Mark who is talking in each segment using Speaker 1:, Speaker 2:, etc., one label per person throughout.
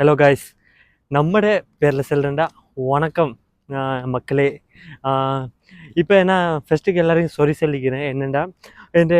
Speaker 1: Hello guys நம்மட பேரில் சொல்கிறேன்டா வணக்கம் மக்களே. இப்போ என்ன ஃபஸ்ட்டுக்கு எல்லோரையும் சொரி சொல்லிக்கிறேன். என்னென்னா இந்த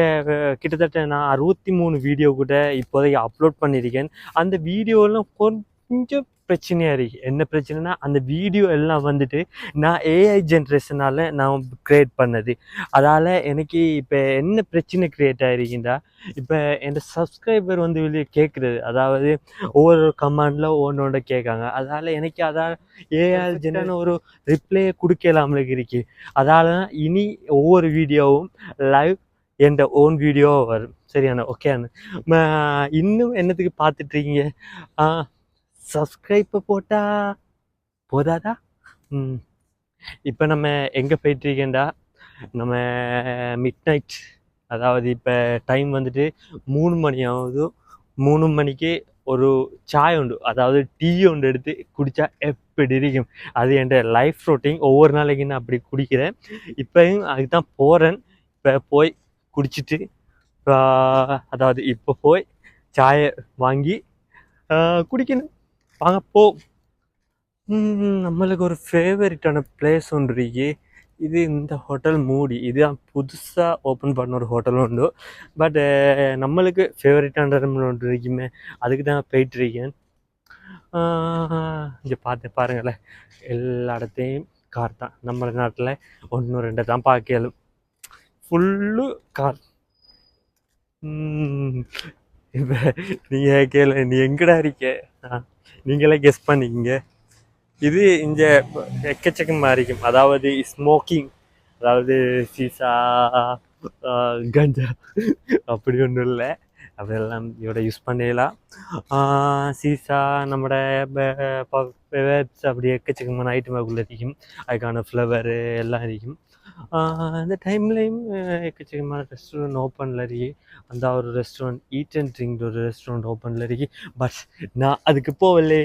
Speaker 1: கிட்டத்தட்ட நான் அறுபத்தி மூணு வீடியோ கூட இப்போதைக்கு அப்லோட் பண்ணியிருக்கேன். அந்த வீடியோலாம் கொஞ்சம் பிரச்சனையாக இருக்கு. என்ன பிரச்சனைனா அந்த வீடியோ எல்லாம் வந்துட்டு நான் ஏஐ ஜென்ரேஷனால் நான் க்ரியேட் பண்ணது. அதால் எனக்கு இப்போ என்ன பிரச்சனை க்ரியேட் ஆகிருக்குண்டா இப்போ என் சப்ஸ்கிரைபர் வந்து வெளியே கேட்குறது அதாவது ஒவ்வொரு கமாண்டில் ஒவ்வொன்றோட கேட்காங்க. அதால் எனக்கு அதால் ஏஆர் ஜென்ன ஒரு ரிப்ளே கொடுக்கலாமலுக்கு இருக்கு. அதால் இனி ஒவ்வொரு வீடியோவும் லைவ் என் ஓன் வீடியோ வரும். சரியான ஓகேண்ணா ம- இன்னும் என்னத்துக்கு பார்த்துட்ருக்கீங்க சப்ஸ்கிரைப் போட்டா போதாதா? ம். இப்போ நம்ம எங்கே போயிட்டுருக்கேன்டா? நம்ம மிட் நைட் அதாவது இப்போ டைம் வந்துட்டு மூணு மணி ஆகுது. மூணு மணிக்கு ஒரு சாய் உண்டு. அதாவது டீ ஒன்று எடுத்து குடித்தா எப்படி இருக்கும்? அது என் லைஃப் ரொட்டீன் ஒவ்வொரு நாளைக்கு நான் அப்படி குடிக்கிறேன். இப்போயும் அதுக்கு தான் போகிறேன் இப்போ போய் குடிச்சிட்டு இப்போ அதாவது இப்போ போய் சாயை வாங்கி குடிக்கணும். பார்ப்போம் நம்மளுக்கு ஒரு ஃபேவரட்டான பிளேஸ் ஒன்று இருக்கு. இது இந்த ஹோட்டல் மூடி. இதுதான் புதுசாக ஓப்பன் பண்ண ஒரு ஹோட்டல் உண்டு. பட் நம்மளுக்கு ஃபேவரட்டான ஒன்று இருக்குமே. அதுக்கு தான் போயிட்டுருக்கேன் இங்கே பார்த்து பாருங்களேன். எல்லா இடத்தையும் கார் தான். நம்ம நாட்டில் ஒன்று ரெண்டு தான் பார்க்கலும் ஃபுல்லு கார் இப்போ நீங்கள் கேளு நீ எங்கடா இருக்கே? நீங்களே கெஸ் பண்ணிக்கிங்க. இது இங்கே எக்கச்சக்கமாக இருக்கும் அதாவது ஸ்மோக்கிங் அதாவது சீசா கஞ்சா. அப்படி ஒன்றும் இல்லை. அதெல்லாம் இவரை யூஸ் பண்ணிடலாம். சீசா நம்மட வேப்ஸ் அப்படி எக்கச்சக்கமான ஐட்டம் அதுக்குள்ளே இருக்கும் அதுக்கான ஃப்ளவரு எல்லாம் இருக்கும் அந்த டைம்லேயும் எக்கச்சக்கமான ரெஸ்டாரண்ட் ஓப்பனில் இருக்கு. அந்த ஒரு ரெஸ்டாரண்ட் ஈட் அண்ட் ட்ரிங்க் ஒரு ரெஸ்டாரண்ட் ஓப்பனில் இருக்கு. பட் நான் அதுக்கு போகலே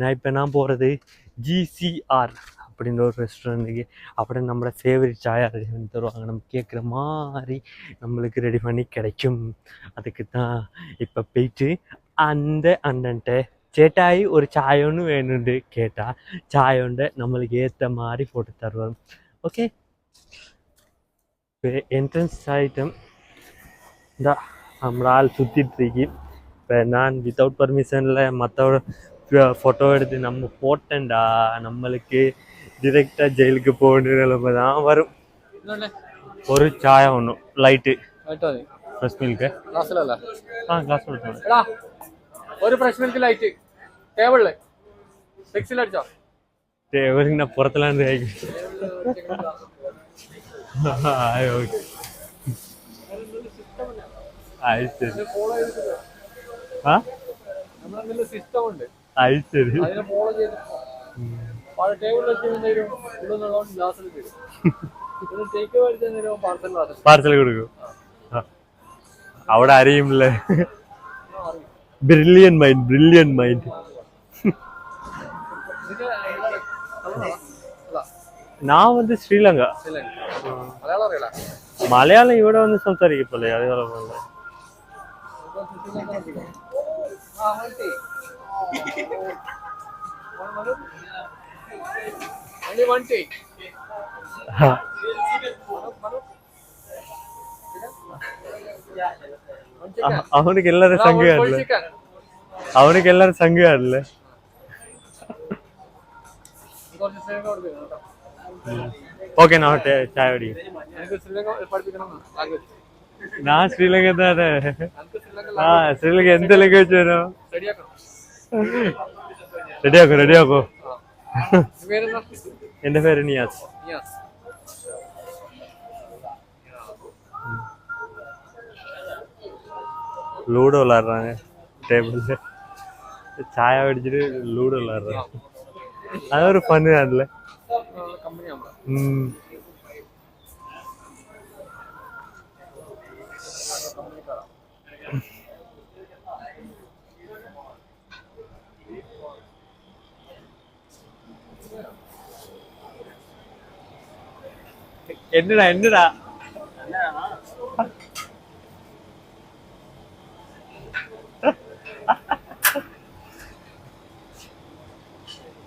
Speaker 1: நான் இப்போ நான் போகிறது ஜிசிஆர் அப்படின்ற ஒரு ரெஸ்டாரண்ட்டுக்கு அப்படியே நம்மளோட ஃபேவரட் சாயா ரெடி பண்ணி தருவாங்க. நம்ம கேட்குற மாதிரி நம்மளுக்கு ரெடி பண்ணி கிடைக்கும். அதுக்கு தான் இப்போ போயிட்டு அந்த அண்ணன்ட்ட சேட்டாயி ஒரு சாயோன்னு ஒன்று வேணும்னு கேட்டால் சாயோண்ட நம்மளுக்கு ஏற்ற மாதிரி போட்டு தருவார். ஓகே இப்போ என்ட்ரன்ஸ் ஆகிட்டோம் இந்த நம்மள ஆள் இப்போ நான் வித்தவுட் பர்மிஷனில் மற்றவோட ஃபோட்டோ எடுத்து நம்ம போட்டேன்டா. நம்மளுக்கு டிரெக்டாக ஜெயிலுக்கு போகணும் நிலைமை தான் வரும் ஒரு சாயம் ஒன்று லைட்டு
Speaker 2: ലൈറ്റ് മതി
Speaker 1: ஃப்ரெஷ் மில்க்கு
Speaker 2: ഗ്ലാസ്സിലല്ല
Speaker 1: ஆ கிளாஸ் கொடுத்தோம்
Speaker 2: എടാ ഒരു ഫ്രഷ് മിൽക്ക് ലൈറ്റ് ടേബിളില് സിക്സിൽ അടിച്ചോ
Speaker 1: இவருக்கு நான் புறத்துலான்னு ஓகே അത് ശരി
Speaker 2: ഫോളോ ചെയ്തിട്ട്
Speaker 1: ആ
Speaker 2: നമ്മളെന്തെങ്കിലും സിസ്റ്റം ഉണ്ട്
Speaker 1: അത് ശരി
Speaker 2: അതിനെ ഫോളോ ചെയ്തിട്ട് പഴയ ടേബിളിൽ വെച്ച് എന്തെങ്കിലും ഉള്ളതുള്ളതുകൊണ്ട് ഗ്ലാസ്സിൽ തരും ഇത് ടേക്ക് മേടിച്ച് തരും പാർസൽ ഗ്ലാസ്
Speaker 1: പാർസൽ കൊടുക്കും ആ. അവിടെ അറിയുമില്ല ബ്രില്യൻ മൈൻഡ് ബ്രില്യൻ മൈൻഡ് நான் வந்து ஸ்ரீலங்கா
Speaker 2: മലയാളം അറിയില്ല
Speaker 1: மலையாளம் இவட வந்து സംസാരിക്കപ്പോലെ അതേപോലെ പോലെ
Speaker 2: ആ ಹಾ. ಅವನಿಗೆಲ್ಲರ ಸಂಘ ಆಡ್ಲೆ ಅವನಿಗೆಲ್ಲರ ಸಂಘ
Speaker 1: ಆಡ್ಲೆ ಓಕೆ ನಾವು ಚಾಯ್
Speaker 2: ಹೊಡಿ
Speaker 1: ನಾ
Speaker 2: ಶ್ರೀಲಂಕಾದ
Speaker 1: ಹಾ ಶ್ರೀಲಂಕಾ ಎಂತ ಲ್ಯಾಂಗ್ವೇಜ್
Speaker 2: ಏನು ರೆಡಿ ಹಾಕು. ರೆಡಿ
Speaker 1: ಆಗು நான் டே- சாய் அடிக்கும்
Speaker 2: എനിക്ക് ശ്രീലങ്ക പഠിപ്പിക്കണം ലാംഗ്വേജ്
Speaker 1: நான் ஸ்ரீலங்கா தானே
Speaker 2: എനിക്ക് ശ്രീലങ്ക
Speaker 1: ஆ ஸ்ரீலங்கா எந்த லாங்குவேஜ் வேணும்
Speaker 2: റെഡിയാക്കണം
Speaker 1: ரெடியாக்கோ ரெடியாக்கோ
Speaker 2: പേരെന്താ
Speaker 1: என் பேரு நியாஸ்
Speaker 2: നിയാസ്
Speaker 1: லூடோ விளாடுறாங்க டேபிள்ல சாயா அடிச்சுட்டு லூடோ விளாடுறாங்க அது ஒரு ஃபன்னு ஆடல
Speaker 2: കമ്പനി നമ്മുടെ
Speaker 1: ம் என்னடா என்னடா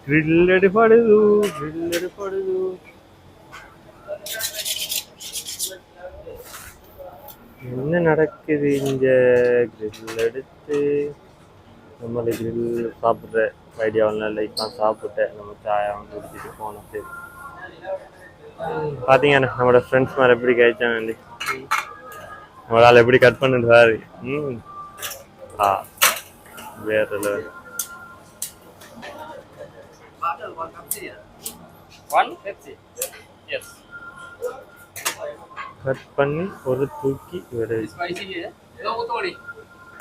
Speaker 1: grill எடுப்படுது grill எடுப்படுது என்ன நடக்குது இங்க grill எடுத்து நம்மளை grill சாப்பிட்ற ஐடியாவில் இல்லை இப்போ சாப்பிட்டேன் நம்ம சாயம் குடிச்சிட்டு போனது பார்த்தீங்கண்ணா நம்மளோட ஃப்ரெண்ட்ஸ் மாதிரி எப்படி கழிச்சானி நம்மளோட ஆள் எப்படி கட் பண்ணிட்டு ம். ஆ வேற
Speaker 2: லெவல்
Speaker 1: கட் பண்ணி ஒரு தூக்கி ஒரு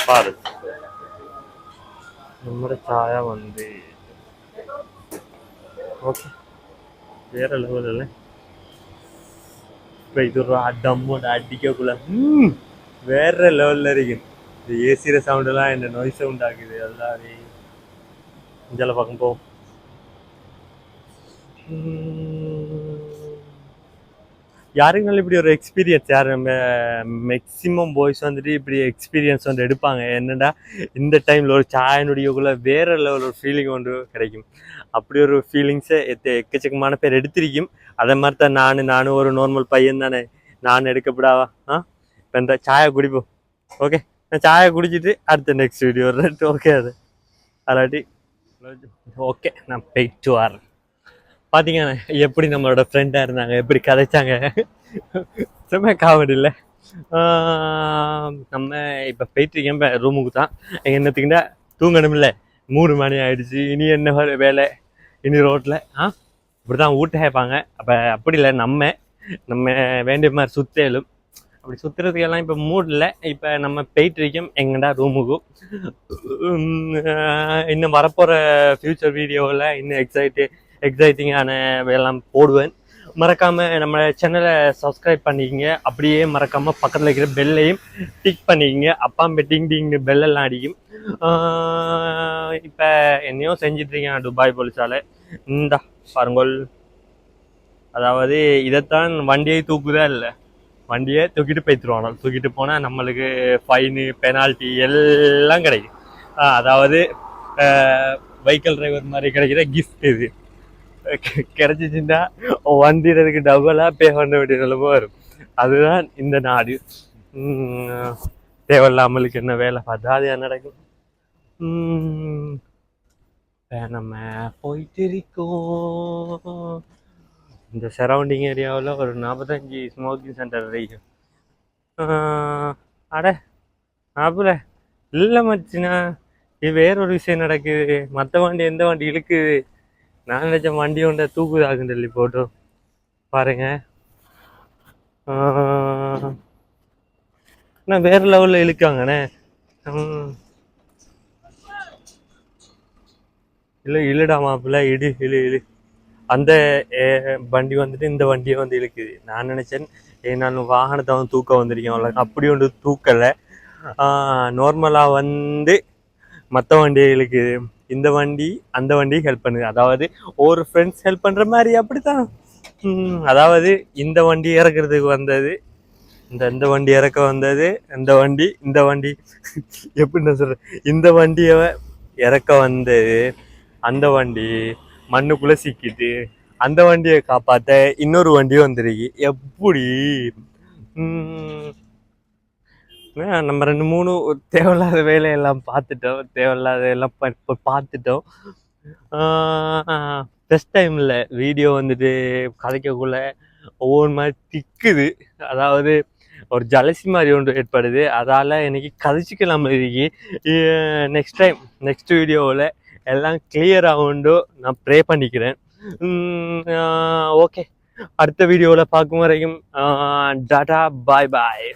Speaker 1: பாரு. നമ്മുടെ ചായ വണ്ടി ഓക്കെ വേറെ ലെവലല്ലേ போய்த்துடுறோம் அடம்மோட அடிக்கக்குள்ள வேற லெவலில் இருக்குது இந்த ஏசிற சவுண்டெல்லாம் என்ன நோய் சவுண்ட் ஆகுது எல்லாரையும் இஞ்சல பக்கம் போவோம் யாருக்குனாலும் இப்படி ஒரு எக்ஸ்பீரியன்ஸ் யார்? மேக்ஸிமம் பாய்ஸ் வந்துட்டு இப்படி எக்ஸ்பீரியன்ஸ் வந்து எடுப்பாங்க. என்னடா இந்த டைமில் ஒரு சாயனுடையக்குள்ள வேற லெவல் ஒரு ஃபீலிங் ஒன்று கிடைக்கும். அப்படி ஒரு ஃபீலிங்ஸை எக்கச்சக்கமான பேர் எடுத்திருக்கும். அதே மாதிரி தான் நான் நானும் ஒரு நார்மல் பையன் தானே. நான் எடுக்கப்படாவா? ஆ? இப்போ இந்த சாயை குடிப்போம் ஓகே நான் சாயை குடிச்சிட்டு அடுத்த நெக்ஸ்ட் வீடியோ ஓகே அது. அல்லாட்டி ஓகே நான் போயிட்டு வரேன். பார்த்தீங்கன்னா எப்படி நம்மளோட ஃப்ரெண்டாக இருந்தாங்க எப்படி கதைச்சாங்க. செம்ம காமெடி இல்லை நம்ம இப்போ போயிட்டுருக்கேன் ரூமுக்கு தான். என்னத்துக்குன்னா தூங்கணும் தூங்கணும்ல. மூணு மணி ஆயிடுச்சு இனி என்ன வேலை இனி ரோட்டில் ஆ இப்படி தான் ஊட்ட கேட்பாங்க. அப்போ அப்படி இல்லை நம்ம நம்ம வேண்டிய மாதிரி சுத்தலும். அப்படி சுற்றுறதுக்கெல்லாம் இப்போ மூடில் இப்போ நம்ம போயிட்டுருக்கோம் எங்கடா ரூமுக்கும் இன்னும் வரப்போகிற ஃப்யூச்சர் வீடியோவில் இன்னும் எக்ஸைட்டு எக்ஸைட்டிங்கான எல்லாம் போடுவேன். மறக்காம நம்ம சேனலை சப்ஸ்கிரைப் பண்ணிக்கங்க. அப்படியே மறக்காம பக்கத்தில் இருக்கிற பெல்லையும் டிக் பண்ணிக்கங்க. அப்பா பெட்டிங் டிங் பெல்லெல்லாம் அடிக்கும். ஆஹ் இப்ப என்னையோ செஞ்சிட்டு துபாய் போலீஸால். இந்தா பாருங்கள் அதாவது இதைத்தான் வண்டியை தூக்குதா இல்லை? வண்டியை தூக்கிட்டு போய்த்துருவாங்க தூக்கிட்டு போனால் நம்மளுக்கு ஃபைனு பெனால்ட்டி எல்லாம் கிடைக்கும். ஆஹ் அதாவது வெஹிக்கல் டிரைவர் மாதிரி கிடைக்கிற கிஃப்ட் இது. கிடைச்சிச்சுன்னா வண்டிறதுக்கு டபுளாக பே பண்ண வேண்டிய நிலைமை வரும். அதுதான் இந்த நாடு. உம், தேவையில்லாமலுக்கு என்ன வேலை? பார்த்தா அது என்ன நடக்கும்? உம், நம்ம போயிட்டு இருக்கோம். இந்த சரௌண்டிங் ஏரியாவில் ஒரு நாற்பத்தஞ்சு ஸ்மோக்கிங் சென்டர் இருக்கும் ஆஹ், அட மாப்பிள்ள இல்லை மச்சினா இது வேற ஒரு விஷயம் நடக்குது. மற்ற வண்டி எந்த வண்டி இழுக்குது? நான் நினைச்ச வண்டி ஒன்றை தூக்குதாக்குன்னு சொல்லி போட்டோம் பாருங்க. ஆஹ், அண்ணா வேற லெவலில் இழுக்காங்கண்ணே இல்லை இழுடா மாப்பிள்ள இடு இழு இழு. அந்த வண்டி வந்துட்டு இந்த வண்டியை வந்து இழுக்குது. நான் நினைச்சேன் ஏ நான் வாகனத்தை வந்து தூக்க வந்திருக்கேன் அப்படி ஒன்று தூக்கலை. நார்மலாக வந்து மற்ற வண்டியை இழுக்குது. இந்த வண்டி அந்த வண்டி ஹெல்ப் பண்ணுது அதாவது ஒரு ஃப்ரெண்ட்ஸ் ஹெல்ப் பண்ணுற மாதிரி அப்படித்தான். அதாவது இந்த வண்டி இறக்குறதுக்கு வந்தது இந்த இந்த வண்டி இறக்க வந்தது இந்த வண்டி இந்த வண்டி. எப்படி நான் சொல்கிறேன் இந்த வண்டியை இறக்க வந்தது அந்த வண்டி மண்ணுக்குள்ளே சிக்கிட்டு அந்த வண்டியை காப்பாற்ற இன்னொரு வண்டி வந்துருக்கு. எப்படி? நம்ம ரெண்டு மூணு தேவையில்லாத வேலையெல்லாம் பார்த்துட்டோம். தேவையில்லாத எல்லாம் ப- பார்த்துட்டோம். ஃபஸ்ட் டைமில் வீடியோ வந்துட்டு கதைக்கக்குள்ள ஒவ்வொரு மாதிரி திக்குது. அதாவது ஒரு ஜலசி மாதிரி ஒன்று ஏற்படுது. அதால் எனக்கு கதைச்சிக்கலாம் இருக்கு. நெக்ஸ்ட் டைம் நெக்ஸ்ட் வீடியோவில் எல்லாம் கிளியராக உண்டோ நான் ப்ரே பண்ணிக்கிறேன். ஓகே அடுத்த வீடியோவில் பார்க்கும் வரைக்கும் டாடா பாய் பாய்